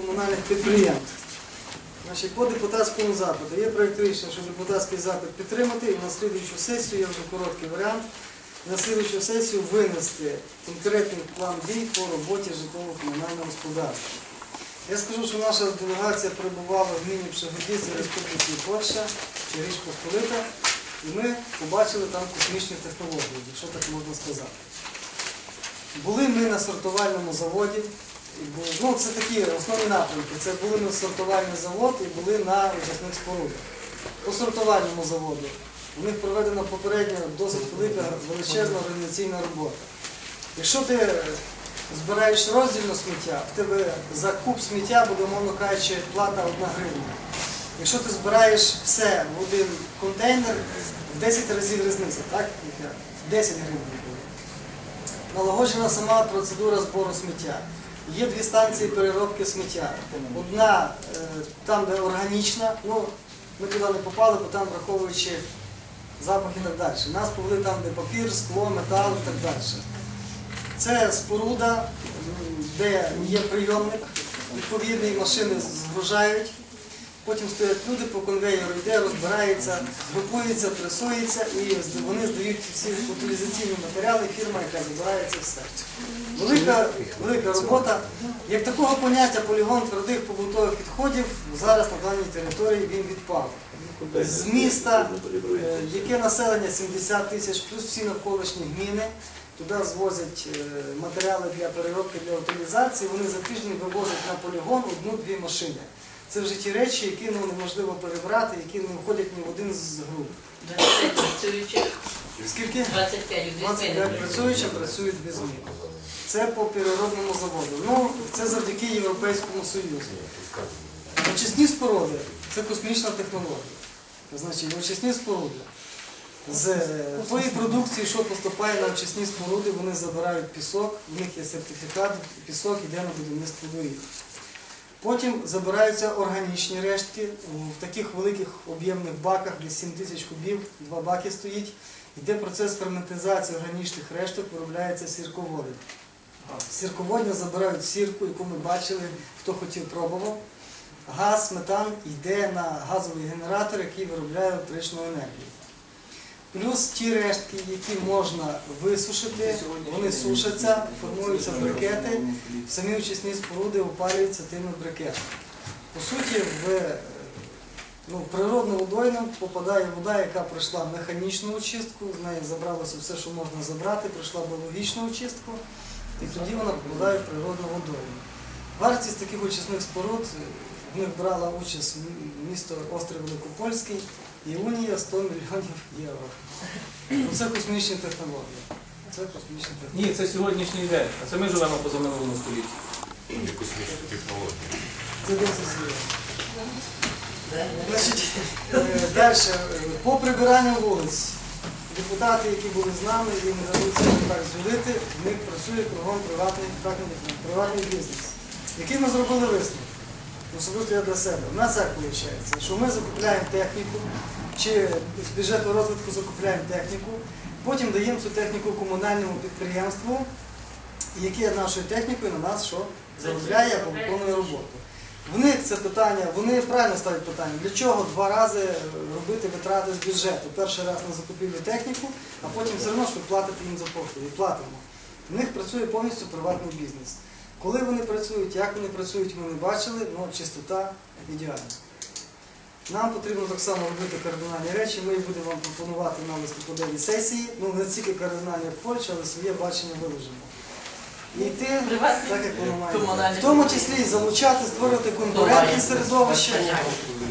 комунальних підприємств. Значить, по депутатському запиту. Є проєкт рішення, що депутатський запит підтримати і на слідуючу сесію, я вже короткий варіант, на слідуючу сесію винести конкретний план дій по роботі житлово-комунального господарства. Я скажу, що наша делегація перебувала в міні Пшегодіці Республіки Польща чи Річ Посполита, і ми побачили там космічні технології, якщо так можна сказати. Були ми на сортувальному заводі. Ну, це такі основні напрямки. Це були на сортувальний завод і були на очисних спорудах. По сортувальному заводу у них проведена попередня досить велика величезна організаційна робота. Якщо ти збираєш роздільно сміття, в тебе за куб сміття буде, мовно кажучи, плата 1 гривня. Якщо ти збираєш все в один контейнер, в 10 разів різниця, так? 10 гривень буде. Налагоджена сама процедура збору сміття. Є дві станції переробки сміття. Одна е, там, де органічна, ну ми туди не попали, бо там враховуючи запах і так далі. Нас повели там, де папір, скло, метал і так далі. Це споруда, де є прийомник, відповідні машини згружають. Потім стоять люди по конвейеру, йде, розбирається, групується, пресується і вони здають всі утилізаційні матеріали, фірма, яка забирає це все. Велика, велика робота. Як такого поняття полігон твердих побутових відходів зараз на даній території він відпав. З міста, е, яке населення 70 тисяч, плюс всі навколишні гміни, туди звозять е, матеріали для переробки, для утилізації, вони за тиждень вивозять на полігон одну-дві машини. Це вже ті речі, які ну, неможливо перебрати, які не входять ні в один з груп. 25 працюючих, Скільки? 25 у 25 працюючих працюють без змін. Це по переробному заводу. Ну, це завдяки Європейському Союзу. Очисні споруди це космічна технологія. Значить, очисні споруди. З е, тої продукції, що поступає на очисні споруди, вони забирають пісок, в них є сертифікат, пісок йде на будівництво доріг. Потім забираються органічні рештки в таких великих об'ємних баках, десь 7 тисяч кубів, два баки стоїть. Йде процес ферментизації органічних решток, виробляється сірководень. З Сірководня забирають сірку, яку ми бачили, хто хотів пробував. Газ, метан йде на газовий генератор, який виробляє електричну енергію. Плюс ті рештки, які можна висушити, вони сушаться, формуються брикети, самі очисні споруди опалюються тими брикетами. По суті, в е, ну, природну водойну попадає вода, яка пройшла механічну очистку, з неї забралося все, що можна забрати, пройшла біологічну очистку, і тоді вона попадає в природну водойну. Вартість таких очисних споруд, е, в них брала участь місто Острів Великопольський і Унія 100 мільйонів євро. Ну, Це космічні технології. Це космічні технології. Ні, це сьогоднішній день. А це ми живемо поза минулому столітті. Є космічні технології. Це досить серйозно. Значить, далі, по прибиранню вулиць. Депутати, які були з нами, і не дадуть це так зробити, в них працює кругом приватний, приватний, приватний бізнес. Який ми зробили висновок? Особисто я для себе. У нас як виходить, що ми закупляємо техніку, чи з бюджету розвитку закупляємо техніку, потім даємо цю техніку комунальному підприємству, яке нашою технікою на нас що заробляє або виконує роботу. В це питання, вони правильно ставлять питання, для чого два рази робити витрати з бюджету. Перший раз на закупівлю техніку, а потім все одно ж ви платите їм за послуги. Платимо. В них працює повністю приватний бізнес. Коли вони працюють, як вони працюють, ми не бачили, але чистота ідеальна. Нам потрібно так само робити кардинальні речі, ми їх будемо вам пропонувати на листопадовій сесії. Ну, не тільки кардинальні як Польща, але своє бачення виложимо. І йти так, як воно має. В тому числі залучати, створювати конкурентне середовище,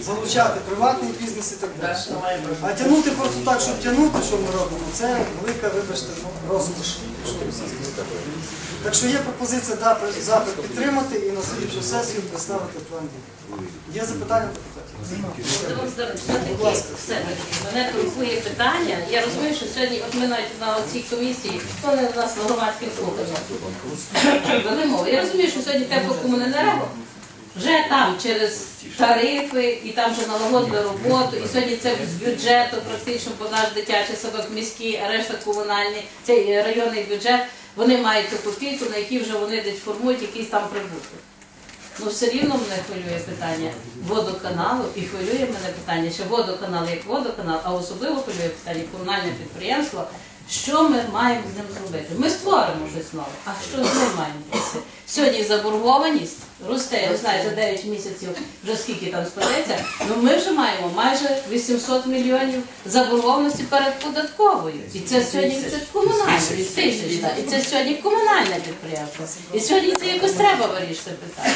залучати приватний бізнес і так далі. А тягнути просто так, щоб тягнути, що ми робимо, це велика, вибачте, ну, розкош. Так що є пропозиція дати запит підтримати і на слідчу сесію представити план дій. Є запитання до депутатів? Будь ласка. Мене турбує питання. Я розумію, що сьогодні, от ми навіть на цій комісії, хто не у нас на громадських слуханнях. Я розумію, що сьогодні теплокомуненерго вже там через тарифи і там вже налагодили роботу, і сьогодні це з бюджету практично, бо наш дитячий садок міський, а решта комунальний, цей районний бюджет, вони мають ту копійку, на якій вже вони десь формують якийсь там прибуток. Ну все рівно мене хвилює питання водоканалу і хвилює мене питання, що водоканал як водоканал, а особливо хвилює питання комунальне підприємство. Що ми маємо з ним зробити? Ми створимо щось нове, а що з ним маємо? Сьогодні заборгованість росте, я знаю, за 9 місяців вже скільки там складеться, ну ми вже маємо майже 800 мільйонів заборгованості перед податковою. І це сьогодні це комунальне тисяч, і це сьогодні комунальне підприємство. І сьогодні це якось треба вирішити питання.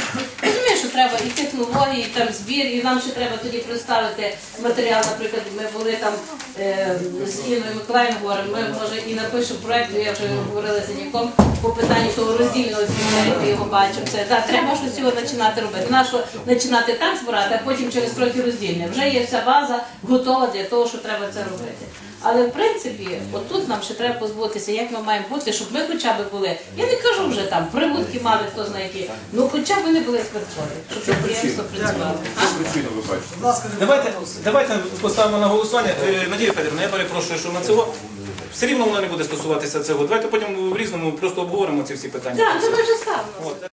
Що треба і технології, і там збір, і нам ще треба тоді представити матеріал. Наприклад, ми були там е, з Інною Миколаївною говоримо, ми може і напишемо проєкт, я вже говорила з Ніком по питанню того роздільного як ми його бачимо. Це так, треба щось цього починати робити. Нащо починати так збирати, а потім через трохи роздільне. Вже є вся база готова для того, що треба це робити. Але в принципі, отут нам ще треба позбутися, як ми маємо бути, щоб ми хоча б були. Я не кажу вже там прибутки мали, хто знає які, ну хоча б вони були збиткові, щоб підприємство працювало. Причину ви бачите. Будь ласка, Давайте, давайте поставимо на голосування. Е, Надія Федорівна, я перепрошую, що на цього все рівно воно не буде стосуватися цього. Давайте потім в різному просто обговоримо ці всі питання. Так, це ми вже ставимо. От.